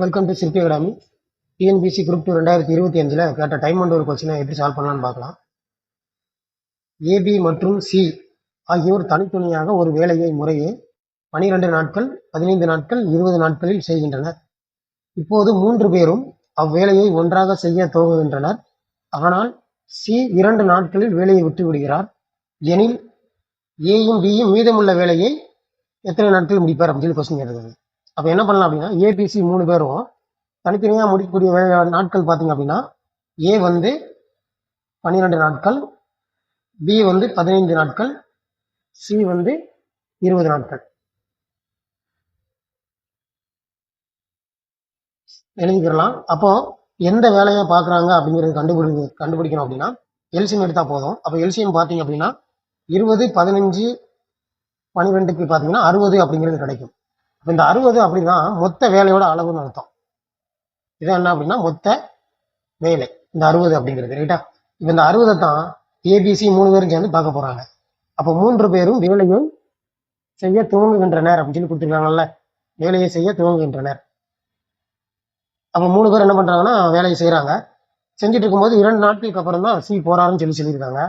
Welcome to Sirpi academy TNPSC group two ரெண்டாயிரத்தி இருபத்தி அஞ்சில் கேட்ட டைம் அண்ட் ஒரு கொஸ்டினை எப்படி சால்வ் பண்ணலான்னு பார்க்கலாம். ஏபி மற்றும் சி ஆகியோர் தனித்துணையாக ஒரு வேலையை முறையே பனிரெண்டு நாட்கள் பதினைந்து நாட்கள் இருபது நாட்களில் செய்கின்றனர். இப்போது மூன்று பேரும் அவ்வேலையை ஒன்றாக செய்ய துவங்குகின்றனர். ஆனால் சி இரண்டு நாட்களில் வேலையை விட்டு விடுகிறார். எனில் ஏயும் பியும் மீதமுள்ள வேலையை எத்தனை நாட்கள் முடிப்பார் அப்படின்னு சொல்லி கொஸ்டின் கேட்டது அப்போ என்ன பண்ணலாம் அப்படின்னா ஏபிசி மூணு பேரும் தனித்தனியாக முடிக்கக்கூடிய வேலை நாட்கள் பார்த்தீங்க அப்படின்னா ஏ வந்து பன்னிரெண்டு நாட்கள் பி வந்து பதினைந்து நாட்கள் சி வந்து இருபது நாட்கள். எழுதிக்கிறலாம். அப்போ எந்த வேலையை பார்க்குறாங்க அப்படிங்கிறது கண்டுபிடி கண்டுபிடிக்கணும் அப்படின்னா எல்சியம் எடுத்தால் போதும். அப்போ எல்சியம் பார்த்தீங்க அப்படின்னா இருபது பதினஞ்சு பன்னிரெண்டுக்கு பார்த்தீங்கன்னா அறுபது அப்படிங்கிறது கிடைக்கும். இந்த அறுபது அப்படின்னா மொத்த வேலையோட அளவுன்னு அர்த்தம். இது என்ன அப்படின்னா மொத்த வேலை. இந்த அறுபது அப்படிங்கிறது ரைட்டா இப்போ இந்த அறுபதை தான் ஏபிசி மூணு பேரும் சேர்ந்து பார்க்க போறாங்க. அப்போ மூன்று பேரும் வேலையை செய்ய துவங்குகின்றனர் அப்படின்னு சொல்லி கொடுத்துருக்காங்கல்ல. வேலையை செய்ய துவங்குகின்றனர். அப்போ மூணு பேர் என்ன பண்றாங்கன்னா வேலையை செய்கிறாங்க செஞ்சுட்டு இருக்கும்போது இரண்டு நாட்களுக்கு அப்புறம் தான் சி போறாருன்னு சொல்லி சொல்லியிருக்காங்க.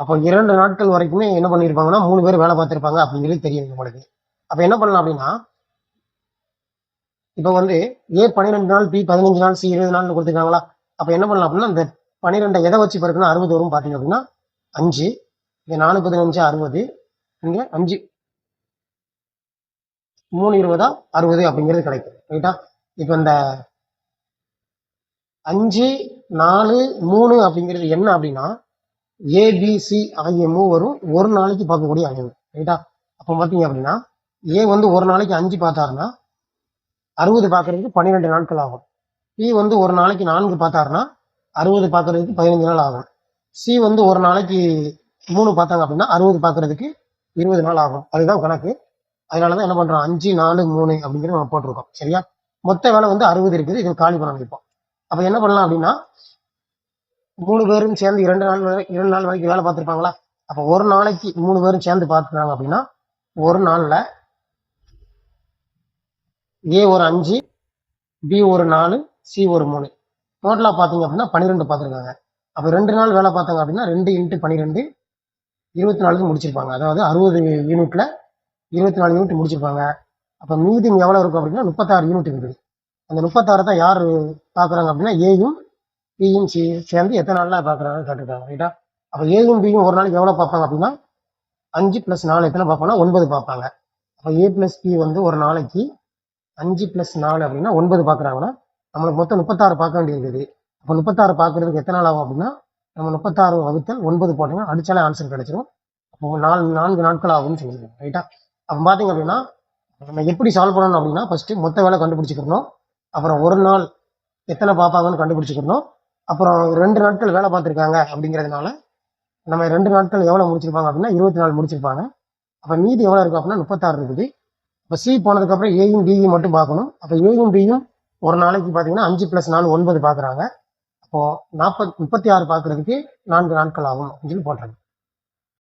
அப்போ இரண்டு நாட்கள் வரைக்குமே என்ன பண்ணியிருப்பாங்கன்னா மூணு பேர் வேலை பார்த்துருப்பாங்க சொல்லி தெரியும் உங்களுக்கு. அப்போ என்ன பண்ணலாம் அப்படின்னா இப்போ வந்து ஏ பன்னிரெண்டு நாள் பி பதினஞ்சு நாள் சி இருபது நாள்னு கொடுத்துருக்காங்களா? அப்போ என்ன பண்ணலாம் அப்படின்னா இந்த பன்னிரெண்டை எதை வச்சு பிறகுனா அறுபது வரும் பார்த்தீங்க அப்படின்னா அஞ்சு இங்கே நாலு பதினஞ்சு அறுபது இங்கே அஞ்சு. மூணு இருபதா அறுபது அப்படிங்கிறது கிடைக்கும் ரைட்டா இப்போ இந்த அஞ்சு நாலு மூணு அப்படிங்கிறது என்ன அப்படின்னா ஏபிசி ஆகிய மூவரும் ஒரு நாளைக்கு பார்க்கக்கூடிய அளவு ரைட்டா அப்போ பார்த்தீங்க அப்படின்னா ஏ வந்து ஒரு நாளைக்கு அஞ்சு பார்த்தாருன்னா அறுபது பார்க்கறதுக்கு பன்னிரெண்டு நாட்கள் ஆகும். பி வந்து ஒரு நாளைக்கு நான்கு பார்த்தாருன்னா அறுபது பார்க்கறதுக்கு பதினஞ்சு நாள் ஆகும். சி வந்து ஒரு நாளைக்கு மூணு பார்த்தாங்க அப்படின்னா அறுபது பார்க்கறதுக்கு இருபது நாள் ஆகும். அதுதான் கணக்கு. அதனால தான் என்ன பண்றோம்? அஞ்சு நாலு மூணு அப்படிங்கிறது நம்ம போட்டிருக்கோம். சரியா? மொத்த வேலை வந்து அறுபது இருக்குது. இது காலி பண்ண வைப்போம். அப்போ என்ன பண்ணலாம் அப்படின்னா மூணு பேரும் சேர்ந்து இரண்டு நாள் வரை இரண்டு நாள் வரைக்கும் வேலை பார்த்துருப்பாங்களா? அப்போ ஒரு நாளைக்கு மூணு பேரும் சேர்ந்து பார்த்துருக்காங்க அப்படின்னா ஒரு நாளில் ஏ ஒரு அஞ்சு பி ஒரு நாலு சி ஒரு மூணு. டோட்டலாக பார்த்தீங்க அப்படின்னா பன்னிரெண்டு பார்த்துருக்காங்க அப்போ ரெண்டு நாள் வேலை பார்த்தாங்க அப்படின்னா ரெண்டு இன்ட்டு பன்னிரெண்டு இருபத்தி நாலுக்கு முடிச்சிருப்பாங்க. அதாவது அறுபது யூனிட்டில் இருபத்தி நாலு யூனிட் முடிச்சிருப்பாங்க. அப்போ மீதம் எவ்வளோ இருக்கும் அப்படின்னா முப்பத்தாறு யூனிட் இருக்குது. அந்த முப்பத்தாறு தான் யார் பார்க்குறாங்க அப்படின்னா ஏயும் பியும் சி சேர்ந்து எத்தனை நாளில் பார்க்குறாங்க கேட்டுருக்காங்க ரைட்டா அப்போ ஏயும் பியும் ஒரு நாளைக்கு எவ்வளோ பார்ப்பாங்க அப்படின்னா அஞ்சு ப்ளஸ் நாலு எத்தனை பார்ப்பாங்கன்னா ஒன்பது பார்ப்பாங்க. அப்போ ஏ ப்ளஸ் பி வந்து ஒரு நாளைக்கு அஞ்சு ப்ளஸ் நாலு அப்படின்னா ஒன்பது பார்க்குறாங்கன்னா நம்மளுக்கு மொத்தம் முப்பத்தாறு பார்க்க வேண்டியிருக்குது. அப்போ முப்பத்தாறு பார்க்கறதுக்கு எத்தனை நாள் ஆகும் அப்படின்னா நம்ம முப்பத்தாறு வகுத்தல் ஒன்பது போட்டிங்கன்னா அடித்தாலே ஆன்சர் கிடச்சிரும். அப்போ நாலு நான்கு நாட்கள் ஆகும்னு சொல்லியிருக்கோம் ரைட்டா அப்போ பார்த்தீங்க அப்படின்னா நம்ம எப்படி சால்வ் பண்ணணும் அப்படின்னா ஃபஸ்ட்டு மொத்த வேலை கண்டுபிடிச்சிக்கிறணும். அப்புறம் ஒரு நாள் எத்தனை பார்ப்பாங்கன்னு கண்டுபிடிச்சிக்கிறணும். அப்புறம் ரெண்டு நாட்கள் வேலை பார்த்துருக்காங்க அப்படிங்கிறதுனால நம்ம ரெண்டு நாட்கள் எவ்வளோ முடிச்சிருப்பாங்க அப்படின்னா இருபத்தி நாலு முடிச்சிருப்பாங்க. அப்போ மீதி எவ்வளோ இருக்கும் அப்படின்னா முப்பத்தாறு இருக்குது. இப்போ சி போனதுக்கப்புறம் ஏயும் டியும் மட்டும் பார்க்கணும். அப்போ ஏயும் டியும் ஒரு நாளைக்கு பார்த்தீங்கன்னா அஞ்சு ப்ளஸ் நாலு ஒன்பது பார்க்குறாங்க. அப்போது நாற்பத் முப்பத்தி ஆறு பார்க்குறதுக்கு நான்கு நாட்கள் ஆகும் அப்படின்னு சொல்லி போடுறாங்க